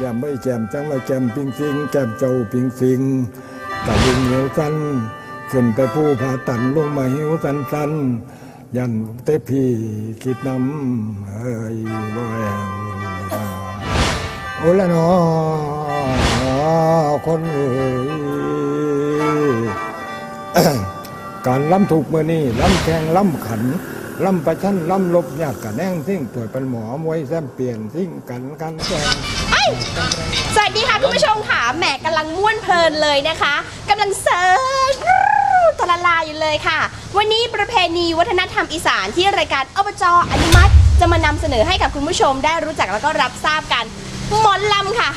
แจมไม่แจมจังละแจมปิงซิงแจมเจ้าปิงซิงตะลุงเหนียวสั้นขึ้นไปผู้ผาตันลงมาหิวสันสันยันเตพี่คิดน้ำเฮ้ยบ่แหงโอ้ละเนอคนเอ้ยการล้ำถูกมือนี่ล้ำแข่งล้ำขัน ล้ำประชันล้ำลบยากกะแน่งสิ่งตัวเป็นหมอมวยแซมเปลี่ยนสิ่งกันกันแกงสวัสดีค่ะคุณผู้ชมค่ะแหมกำลังม่วนเพลินเลยนะคะกำลังเซิร์ชตะละลาอยู่เลยค่ะ วันนี้ประเพณีวัฒนธรรมอีสานที่รายการอบจอนุมัติ จะมานำเสนอให้กับคุณผู้ชมได้รู้จักแล้วก็รับทราบกันหมอนลำค่ะ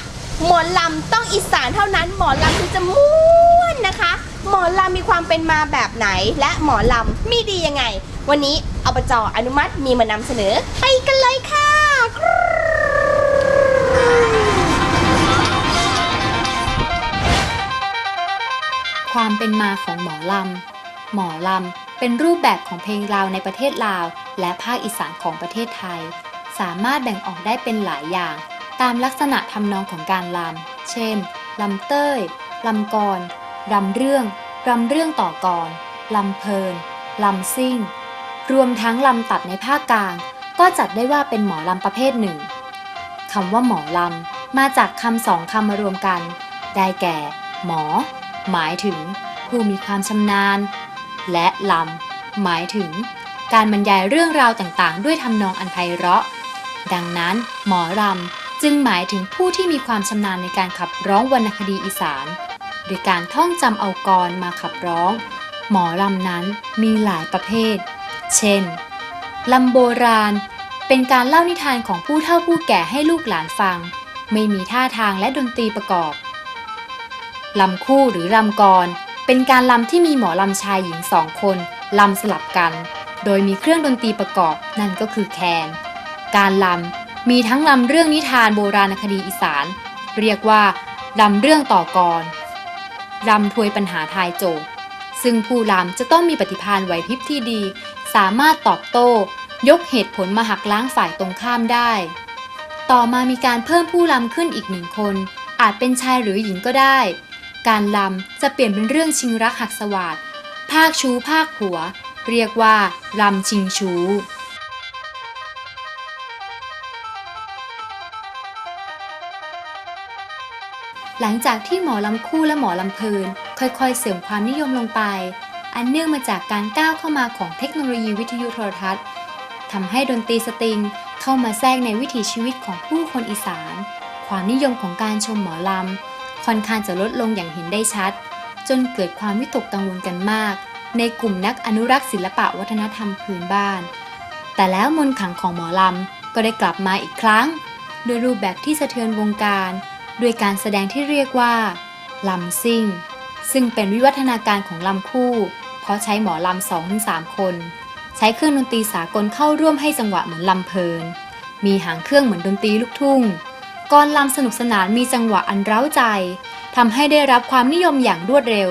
หมอนลำต้องอีสานเท่านั้น หมอนลำถึงจะม่วนนะคะ หมอนลำมีความเป็นมาแบบไหน และหมอนลำมีดียังไง วันนี้อบจอนุมัติมีมานำเสนอ ไปกันเลยค่ะ ความเป็นมาของหมอลำ หมอลำเป็นรูปแบบของเพลงลาวในประเทศลาว และภาคอีสานของประเทศไทย สามารถแบ่งออกได้เป็นหลายอย่าง ตามลักษณะทำนองของการลำ เช่นลำเต้ยลำกรรำเรื่องรำเรื่องต่อกรลำเพลินลำซิ่ง รวมทั้งลำตัดในภาคกลาง ก็จัดได้ว่าเป็นหมอลำประเภทหนึ่งคำว่าหมอลำมาจากคำสองคำมารวมกัน ได้แก่ หมอ หมายถึง ผู้มีความชำนาญ และลำหมายถึง การบรรยายเรื่องราวต่างๆ ด้วยทำนองอันไพเราะ ดังนั้น หมอลำจึงหมายถึงผู้ที่มีความชำนาญในการขับร้องวรรณคดีอีสานโดยการท่องจำเอากรมาขับร้อง หมอลำนั้นมีหลายประเภท เช่นลำโบราณ เป็นการเล่านิทานของผู้เฒ่าผู้แก่ให้ลูกหลานฟัง ไม่มีท่าทางและดนตรีประกอบลำคู่หรือลำกร เป็นการลำที่มีหมอลำชายหญิงสองคนลำสลับกัน โดยมีเครื่องดนตรีประกอบนั่นก็คือแคน การลำมีทั้งลำเรื่องนิทานโบราณคดีอีสาน เรียกว่าลำเรื่องต่อกรลำทวยปัญหาทายโจทย์ซึ่งผู้ลำจะต้องมีปฏิภาณไหวพริบที่ดี สามารถตอบโต้ ยกเหตุผลมาหักล้างฝ่ายตรงข้ามได้ ต่อมามีการเพิ่มผู้ลำขึ้นอีกหนึ่งคน อาจเป็นชายหรือหญิงก็ได้ การลำจะเปลี่ยนเป็นเรื่องชิงรักหักสวาดภาคชูภาคหัว เรียกว่าลำชิงชูหลังจากที่หมอลำคู่และหมอลำเพลิน ค่อยๆ เสริมความนิยมลงไป อันเนื่องมาจากการก้าวเข้ามาของเทคโนโลยีวิทยุโทรทัศน์ทำให้ดนตรีสตริงเข้ามาแทรกในวิถีชีวิตของผู้คนอีสาน ความนิยมของการชมหมอลำค่อนข้างจะลดลงอย่างเห็นได้ชัด จนเกิดความวิตกกังวลกันมาก ในกลุ่มนักอนุรักษ์ศิลปะวัฒนธรรมพื้นบ้าน แต่แล้วมนขังของหมอลำก็ได้กลับมาอีกครั้งด้วยรูปแบบที่สะเทือนวงการด้วยการแสดงที่เรียกว่าลำซิ่ง ซึ่งเป็นวิวัฒนาการของลำคู่ เพราะใช้หมอลำสองถึงสามคน ใช้เครื่องดนตรีสากลเข้าร่วมให้จังหวะเหมือนลำเพลิน มีหางเครื่องเหมือนดนตรีลูกทุ่งกรลำสนุกสนานมีจังหวะอันเร้าใจทำให้ได้รับความนิยมอย่างรวดเร็ว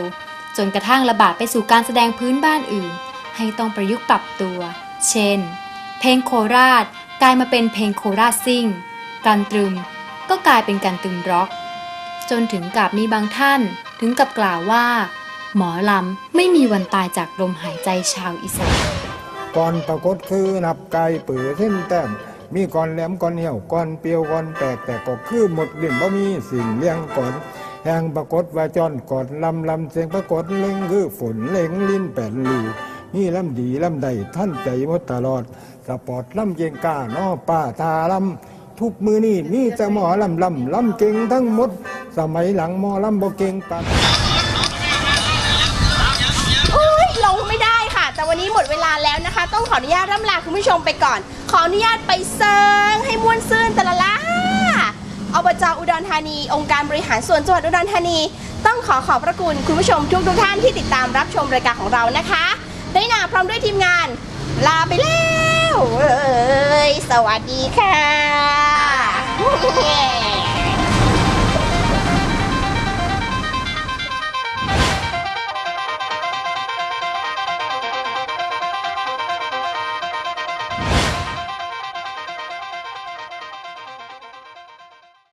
จนกระทั่งระบาดไปสู่การแสดงพื้นบ้านอื่น ให้ต้องประยุกต์ปรับตัว เช่น เพลงโคราชกลายมาเป็นเพลงโคราชซิ่ง การตรึม ก็กลายเป็นการตึงร็อก จนถึงกับมีบางท่าน ถึงกับกล่าวว่า หมอลำไม่มีวันตายจากลมหายใจชาวอีสานก่อนปรากฏคือนับไก่เปือเส้นแต้มมีก่อนแหลมก่อนเหี่ยวก่อนเปียวก่อนแตกแต่ก็คือหมดเรื่องบ่มีสิ่งเลี้ยงก่อนแห่งปรากฏว่าจอนกอดลำลำเสียงปรากฏเล่งคือฝนเล่งลิ้นแป่นลีนี่ลำดีลำใดท่านใจมดตลอดสปอร์ตลำเกียงกาน้อป้าทาลำทุกมือนี่มีแต่หมอลำลำลำเก่งทั้งหมด สมัยหลังหมอลำบ่เก่งปาน มดเวลาแล้วนะคะ ต้องขออนุญาตร่ำลาคุณผู้ชมไปก่อน ขออนุญาตไปเซิงให้ม่วนซื่นแต่ละล่าอบจอุดรธานี องค์การบริหารส่วนจังหวัดอุดรธานี ต้องขอขอบพระคุณคุณผู้ชมทุกทุกท่านที่ติดตามรับชมรายการของเรานะคะได้นาพร้อมด้วยทีมงาน ลาไปแล้วเอ้ยสวัสดีค่ะ